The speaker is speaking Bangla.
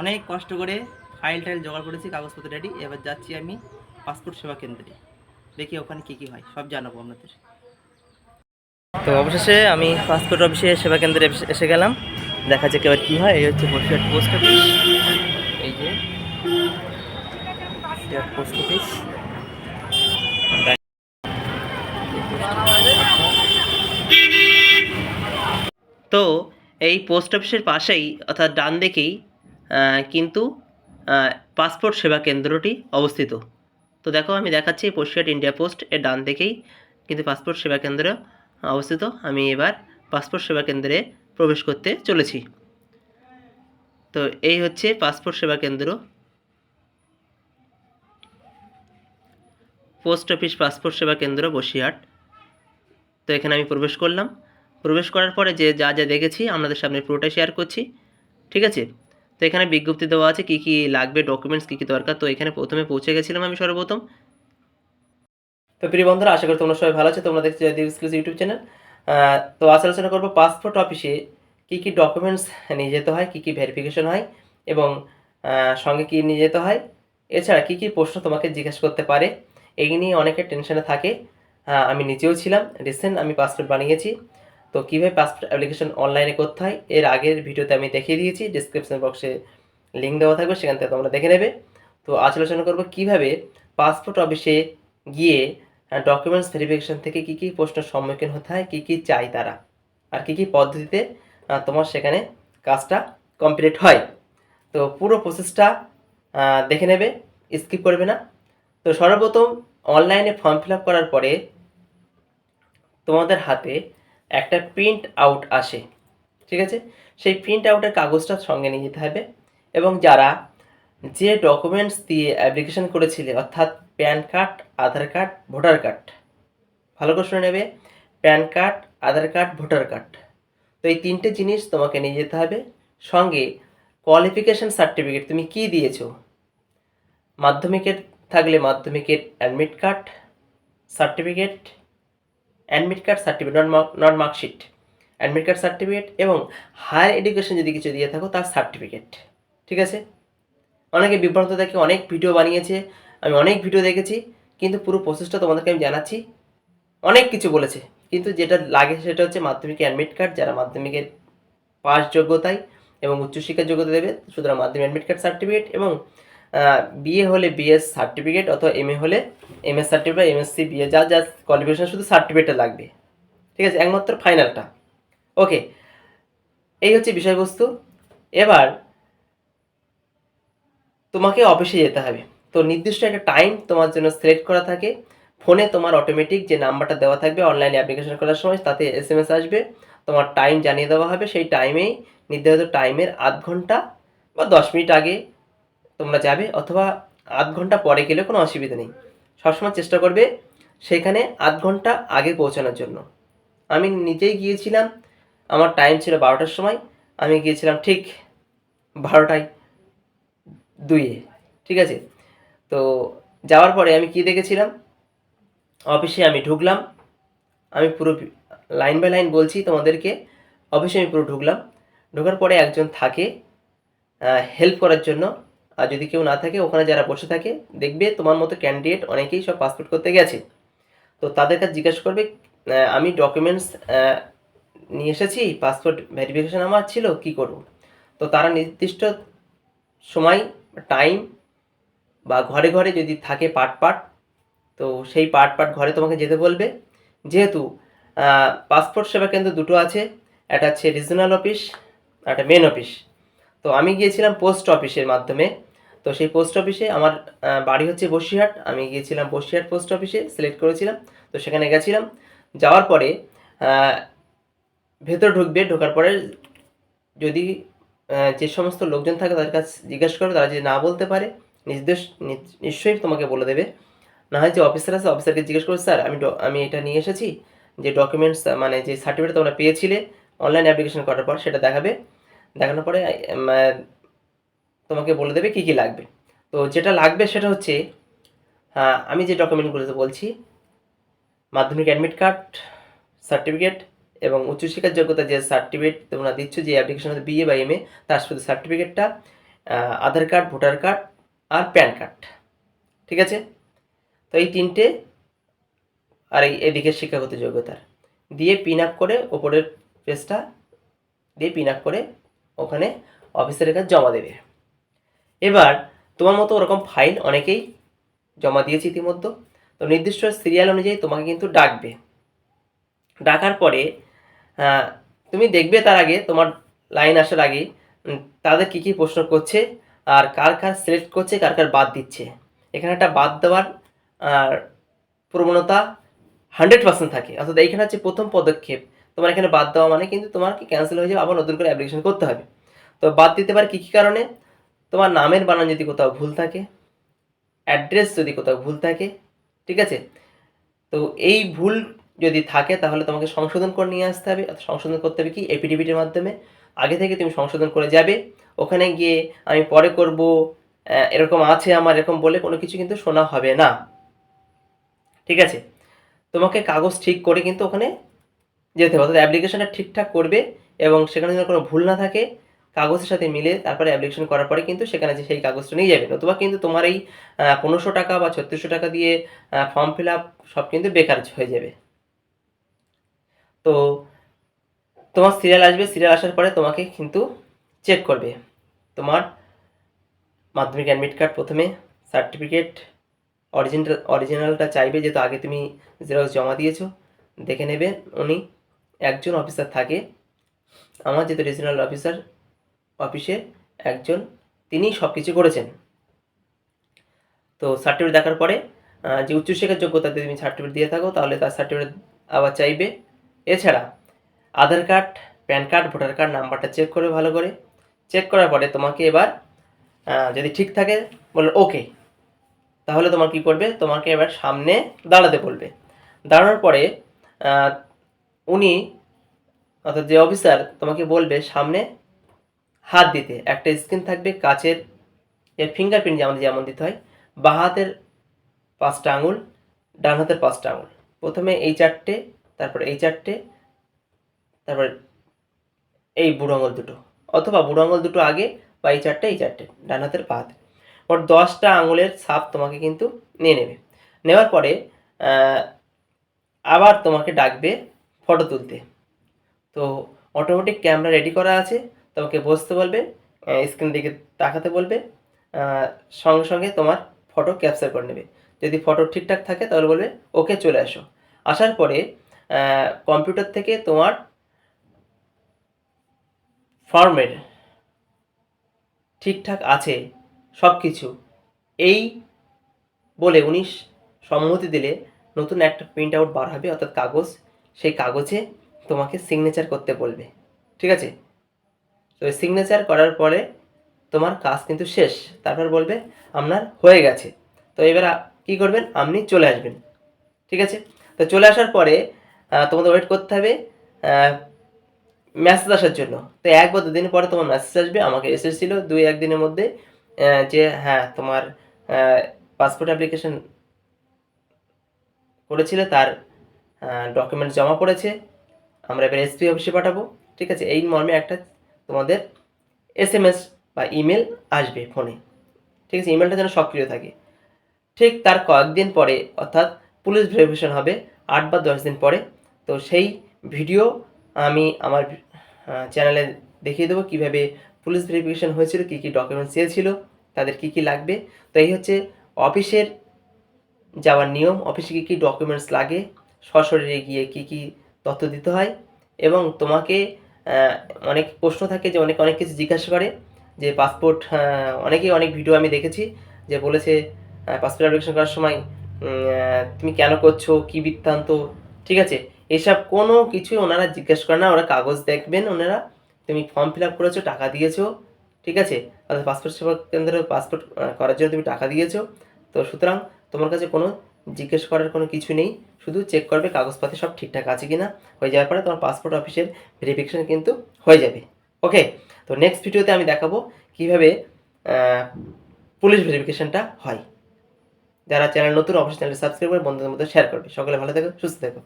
অনেক কষ্ট করে ফাইল টাইল জোগাড় করেছি, কাগজপত্র রেডি এবার যাচ্ছি আমি পাসপোর্ট সেবা কেন্দ্রে। দেখি ওখানে কি কি হয়, সব জানাব আপনাদের। তো অবশেষে আমি পাসপোর্ট অফিসে সেবা কেন্দ্রে এসে- গেলাম। দেখা যাক এবার কী হয়, এই হচ্ছে পোস্ট অফিস এই যে পোস্ট অফিস তো এই পোস্ট অফিসের পাশেই, অর্থাৎ ডান দিকেই কিন্তু পাসপোর্ট সেবা কেন্দ্রটি অবস্থিত। তো দেখো, আমি দেখাচ্ছি পোস্টগেট ইন্ডিয়া পোস্ট এর ডান দিকেই, কিন্তু পাসপোর্ট সেবা কেন্দ্র অবস্থিত। আমি এবার পাসপোর্ট সেবা কেন্দ্রে প্রবেশ করতে চলেছি। তো এই হচ্ছে পাসপোর্ট সেবা কেন্দ্র। পোস্ট অফিস পাসপোর্ট সেবা কেন্দ্র, বসিরহাট। তো এখানে আমি প্রবেশ করলাম। প্রবেশ করার পরে যে যা যা দেখেছি, আপনাদের সামনে পুরোটাই শেয়ার করছি। ঠিক আছে? তো এখানে বিজ্ঞপ্তি দেওয়া আছে কী কী লাগবে ডকুমেন্টস কী কী দরকার? তো এখানে প্রথমে পৌঁছে গেছিলাম আমি সর্বপ্রথম। তো প্রিয় বন্ধুরা, আশা করি তোমরা সবাই ভালো আছে। তোমরা দেখছ যদি ইউটিউব চ্যানেল তো আজ আলোচনা করব পাসপোর্ট অফিসে কী কী ডকুমেন্টস নিয়ে যেতে হয়, কী কী ভেরিফিকেশন হয় এবং সঙ্গে কী নিয়ে যেতে হয়। এছাড়া কী কী প্রশ্ন তোমাকে জিজ্ঞেস করতে পারে, এই নিয়ে অনেকে টেনশনে থাকে। আমি নিজেও ছিলাম রিসেন্ট আমি পাসপোর্ট বানিয়েছি। তো কীভাবে পাসপোর্ট অ্যাপ্লিকেশন অনলাইনে করতে হয়, এর আগের ভিডিওতে আমি দেখিয়ে দিয়েছি ডিসক্রিপশন বক্সে লিঙ্ক দেওয়া থাকবে, সেখান থেকে তোমরা দেখে নেবে। তো আজ আলোচনা করব কীভাবে পাসপোর্ট অফিসে গিয়ে ডকুমেন্টস ভেরিফিকেশন থেকে কী কী প্রশ্নের সম্মুখীন হতে হয়, কী কী চাই তারা, আর কী কী পদ্ধতিতে তোমার সেখানে কাজটা কমপ্লিট হয়। তো পুরো প্রসেসটা দেখে নেবে স্কিপ করবে না। তো সর্বপ্রথম অনলাইনে ফর্ম ফিল আপ করার পরে তোমাদের হাতে একটা প্রিন্ট আউট আসে, ঠিক আছে? সেই প্রিন্ট আউটের কাগজটা সঙ্গে নিয়ে যেতে হবে এবং যারা যে ডকুমেন্টস দিয়ে অ্যাপ্লিকেশন করেছিলে, অর্থাৎ PAN card Aadhaar card voter card ভালো করে শুনে নেবে PAN card Aadhaar card voter card তো এই তিনটে জিনিস তোমাকে নিয়ে যেতে হবে। সঙ্গে কোয়ালিফিকেশন সার্টিফিকেট তুমি কি দিয়েছ? মাধ্যমিকের থাকলে মাধ্যমিকের admit card certificate admit card certificate not not marksheet admit card certificate এবং হায়ার এডুকেশন যদি কিছু দিয়ে থাকো, তার সার্টিফিকেট ঠিক আছে? অনেকে বিভ্রান্ত দেখে অনেক ভিডিও বানিয়েছে, আমি অনেক ভিডিও দেখেছি, কিন্তু পুরো প্রসেসটা তোমাদেরকে আমি জানাচ্ছি। অনেক কিছু বলেছে, কিন্তু যেটা লাগে সেটা হচ্ছে মাধ্যমিক অ্যাডমিট কার্ড যারা মাধ্যমিকের পাস যোগ্যতায় এবং উচ্চশিক্ষার যোগ্যতা দেবে, সুতরাং মাধ্যমিক অ্যাডমিট কার্ড সার্টিফিকেট এবং বিএ হলে বিএস সার্টিফিকেট অথবা এম এ হলে M S certificate, MSc, BA, যা যা কোয়ালিফিকেশান শুধু সার্টিফিকেটটা লাগবে। ঠিক আছে, একমাত্র ফাইনালটা ওকে এই হচ্ছে বিষয়বস্তু। এবার তোমাকে অফিসে যেতে হবে। তো নির্দিষ্ট একটা টাইম তোমার জন্য সিলেক্ট করা থাকে। ফোনে তোমার অটোমেটিক যে নাম্বারটা দেওয়া থাকবে অনলাইনে অ্যাপ্লিকেশন করার সময়, তাতে এস এম এস আসবে। তোমার টাইম জানিয়ে দেওয়া হবে। সেই টাইমেই নির্ধারিত টাইমের আধ ঘণ্টা বা দশ মিনিট আগে তোমরা যাবে অথবা আধ ঘণ্টা পরে গেলে কোনো অসুবিধা নেই। সবসময় চেষ্টা করবে সেখানে আধ ঘণ্টা আগে পৌঁছানোর জন্য। আমি নিজেই গিয়েছিলাম, আমার টাইম ছিল বারোটার সময়, আমি গিয়েছিলাম ঠিক বারোটায় দুইয়ে, ঠিক আছে? তো যাওয়ার পরে আমি কি দেখেছিলাম? অফিসে আমি ঢুকলাম, আমি পুরো লাইন বাই লাইন বলছি তোমাদেরকে, অফিসে আমি পুরো ঢুকলাম। ঢোকার পরে একজন থাকে হেল্প করার জন্য আর যদি কেউ না থাকে, ওখানে যারা বসে থাকে, দেখবে তোমার মতো ক্যান্ডিডেট অনেকেই সব পাসপোর্ট করতে গেছে। তো তাদের কাছে জিজ্ঞাসা করবে আমি ডকুমেন্টস নিয়ে এসেছি পাসপোর্ট ভেরিফিকেশান আমার ছিল, কি করব? তো তারা নির্দিষ্ট সময় টাইম বা ঘরে ঘরে যদি থাকে পার্ট পার্ট তো সেই পার্ট পার্ট ঘরে তোমাকে যেতে বলবে। যেহেতু পাসপোর্ট সেবা কেন্দ্র দুটো আছে, একটা হচ্ছে রিজনাল অফিস একটা মেন অফিস তো আমি গিয়েছিলাম পোস্ট অফিসের মাধ্যমে। তো সেই পোস্ট অফিসে আমার বাড়ি হচ্ছে বসিরহাট। আমি গিয়েছিলাম বসিরহাট পোস্ট অফিসে, সিলেক্ট করেছিলাম। তো সেখানে গেছিলাম। যাওয়ার পরে ভেতর ঢুকবে, ঢোকার পরে যদি যে সমস্ত লোকজন থাকে তাদের কাছে জিজ্ঞাসা করবে তারা যদি না বলতে পারে, নির্দেশ নিশ্চয়ই তোমাকে বলে দেবে। না হয় যে অফিসার আছে, অফিসারকে জিজ্ঞেস করবে স্যার, আমি আমি এটা নিয়ে এসেছি, যে ডকুমেন্টস মানে যে সার্টিফিকেট তোমরা পেয়েছিলে অনলাইন অ্যাপ্লিকেশন করার পর সেটা দেখাবে। দেখানোর পরে তোমাকে বলে দেবে কী কী লাগবে। তো যেটা লাগবে সেটা হচ্ছে হ্যাঁ আমি যে ডকুমেন্টগুলো বলছি, মাধ্যমিক অ্যাডমিট কার্ড সার্টিফিকেট এবং উচ্চশিক্ষার যোগ্যতা যে সার্টিফিকেট তোমরা দিচ্ছ, যে অ্যাপ্লিকেশন বিএ বা এম এ তার শুধু সার্টিফিকেটটা আধার কার্ড ভোটার কার্ড আর প্যান কার্ড ঠিক আছে? তো এই তিনটে আর এই এদিকে শিক্ষাগত যোগ্যতার। দিয়ে পিন আপ করে ওপরের পেজটা দিয়ে পিন আপ করে ওখানে অফিসের কাছে জমা দেবে। এবার তোমার মতো ওরকম ফাইল অনেকেই জমা দিয়েছে ইতিমধ্যে। তো নির্দিষ্ট সিরিয়াল অনুযায়ী তোমাকে কিন্তু ডাকবে। ডাকার পরে তুমি দেখবে তার আগে, তোমার লাইন আসার আগে তাদের কী কী প্রশ্ন করছে আর কার কার সিলেক্ট করছে, কার কার বাদ দিচ্ছে। এখানে একটা বাদ দেওয়ার প্রবণতা হান্ড্রেড পার্সেন্ট থাকে। অর্থাৎ এইখানে হচ্ছে প্রথম পদক্ষেপ। তোমার এখানে বাদ দেওয়া মানে কিন্তু তোমার কি ক্যান্সেল হয়ে যাবে, আবার নতুন করে অ্যাপ্লিকেশন করতে হবে। তো বাদ দিতে পারে কী কী কারণে? তোমার নামের বানান যদি কোথাও ভুল থাকে অ্যাড্রেস যদি কোথাও ভুল থাকে, ঠিক আছে? তো এই ভুল যদি থাকে তাহলে তোমাকে সংশোধন করে নিয়ে আসতে হবে সংশোধন করতে হবে কি? এপিডিবিটির মাধ্যমে। আগে থেকে তুমি সংশোধন করে যাবে। ওখানে গিয়ে আমি পরে করব এরকম আছে আমার, এরকম বলে কোনো কিছু কিন্তু শোনা হবে না। ঠিক আছে? তোমাকে কাগজ ঠিক করে কিন্তু ওখানে যেতে হবে। অর্থাৎ অ্যাপ্লিকেশনটা ঠিকঠাক করবে এবং সেখানে যেন কোনো ভুল না থাকে, কাগজের সাথে মিলে তারপরে অ্যাপ্লিকেশন করার পরে কিন্তু সেখানে যে সেই কাগজটা নিয়ে যাবে নতুবা কিন্তু তোমার এই পনেরোশো টাকা বা ছত্রিশশো টাকা দিয়ে ফর্ম ফিল আপ সব কিন্তু বেকার হয়ে যাবে। তো তোমার সিরিয়াল আসবে সিরিয়াল আসার পরে তোমাকে কিন্তু চেক করবে। তোমার মাধ্যমিক অ্যাডমিট কার্ড প্রথমে সার্টিফিকেট অরিজিনাল অরিজিনালটা চাইবে যেহেতু আগে তুমি জেরক্স জমা দিয়েছ, দেখে নেবে উনি। একজন অফিসার থাকে। আমার যেহেতু রিজিনাল অফিসার অফিসে একজন, তিনি সব কিছু করেছেন। তো সার্টিফিকেট দেখার পরে যে উচ্চশিক্ষার যোগ্যতা তুমি সার্টিফিকেট দিয়ে থাকো, তাহলে তার সার্টিফিকেট আবার চাইবে। এছাড়া Aadhaar card PAN card voter card নাম্বারটা চেক করে ভালো করে। চেক করার পরে তোমাকে এবার যদি ঠিক থাকে বলল ওকে তাহলে তোমার কি করবে? তোমাকে এবার সামনে দাঁড়াতে বলবে। দাঁড়ানোর পরে উনি অর্থাৎ যে অফিসার তোমাকে বলবে সামনে হাত দিতে, একটা স্ক্রিন থাকবে কাচের, এর ফিঙ্গারপ্রিন্ট যেমন যেমন দিতে হয়, বাঁ হাতের পাঁচটা আঙুল, ডান হাতের পাঁচটা আঙুল। প্রথমে এই চারটে, তারপর এই চারটে, তারপর এই বুড়ো আঙুল দুটো, অথবা বুড়ো আঙুল দুটো আগে বা এই চারটে এই চারটে, ডান হাতের পা হাতে। ওর দশটা আঙুলের ছাপ তোমাকে কিন্তু নিয়ে নেবে। নেওয়ার পরে আবার তোমাকে ডাকবে ফটো তুলতে। তো অটোমেটিক ক্যামেরা রেডি করা আছে তোমাকে বসতে বলবে স্ক্রিন দিকে তাকাতে বলবে সঙ্গে সঙ্গে তোমার ফটো ক্যাপচার করে নেবে। যদি ফটো ঠিকঠাক থাকে তাহলে বলবে ওকে চলে আসো। আসার পরে কম্পিউটার থেকে তোমার ফর্মের ঠিকঠাক আছে সব কিছু এই বলে উনি সম্মতি দিলে নতুন একটা প্রিন্ট আউট বার হবে অর্থাৎ কাগজ সেই কাগজে তোমাকে সিগনেচার করতে বলবে। ঠিক আছে? তো সিগনেচার করার পরে তোমার কাজ কিন্তু শেষ। তারপর বলবে, আপনার হয়ে গেছে। তো এবার কী করবেন? আপনি চলে আসবেন। ঠিক আছে? তো চলে আসার পরে তোমাদের ওয়েট করতে হবে মেসেজ আসার জন্য। তো এক বা দুদিন পরে তোমার মেসেজ আসবে। আমাকে এসেছিল দুই একদিনের মধ্যে যে হ্যাঁ তোমার পাসপোর্ট অ্যাপ্লিকেশন করেছিলে, তার ডকুমেন্ট জমা পড়েছে, আমরা এবার এসপি অফিসে পাঠাবো, ঠিক আছে? এই মর্মে একটা তোমাদের এস এম এস বা ইমেল আসবে ফোনে ঠিক আছে? ইমেলটা যেন সক্রিয় থাকে। ঠিক তার কয়েকদিন পরে, অর্থাৎ পুলিশ ভেরিফিকেশন হবে, আট বা দশ দিন পরে। তো সেই ভিডিও আমি আমার চ্যানেলে দেখিয়ে দেবো, কীভাবে পুলিশ ভেরিফিকেশন হয়েছিল, কী কী ডকুমেন্টস চেয়েছিল, তাদের কী কী লাগবে। তো এই হচ্ছে অফিসের যাওয়ার নিয়ম অফিসে কী কী ডকুমেন্টস লাগে সশরীরে গিয়ে কী কী তথ্য দিতে হয়? এবং তোমাকে অনেক প্রশ্ন থাকে যে অনেক অনেক কিছু জিজ্ঞাসা করে, যে পাসপোর্ট অনেকেই অনেক ভিডিও আমি দেখেছি যে বলেছে পাসপোর্ট অ্যাপ্লিকেশন করার সময় তুমি কেন করছ, কী বৃত্তান্ত, ঠিক আছে? এসব কোনো কিছুই ওনারা জিজ্ঞেস করে না, ওরা কাগজ দেখবেন ওনারা, তুমি ফর্ম ফিল আপ করেছ, টাকা দিয়েছ, ঠিক আছে? পাসপোর্ট সেবা কেন্দ্রে পাসপোর্ট করার জন্য তুমি টাকা দিয়েছ। তো সুতরাং তোমার কাছে কোনো জিজ্ঞেস করার কোনো কিছু নেই। শুধু চেক করবে কাগজপাতি সব ঠিকঠাক আছে কি না হয়ে যাওয়ার পরে তোমার পাসপোর্ট অফিসের ভেরিফিকেশান কিন্তু হয়ে যাবে। ওকে তো নেক্সট ভিডিওতে আমি দেখাবো কীভাবে পুলিশ ভেরিফিকেশানটা হয়। যারা চ্যানেল নতুন, অবশ্যই চ্যানেল সাবস্ক্রাইব করে বন্ধুদের মধ্যে শেয়ার করবে। সকলে ভালো থাকো, সুস্থ থেকো।